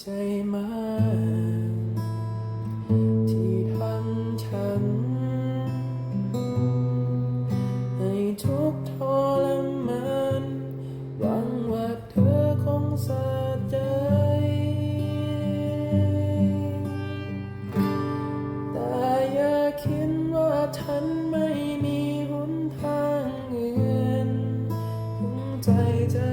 ใจมากที่ทำฉันให้ทุกทรมานหวังว่าเธอคงสะใจแต่อย่าคิดว่าฉันไม่มีหนทางอื่นถึงใจจะ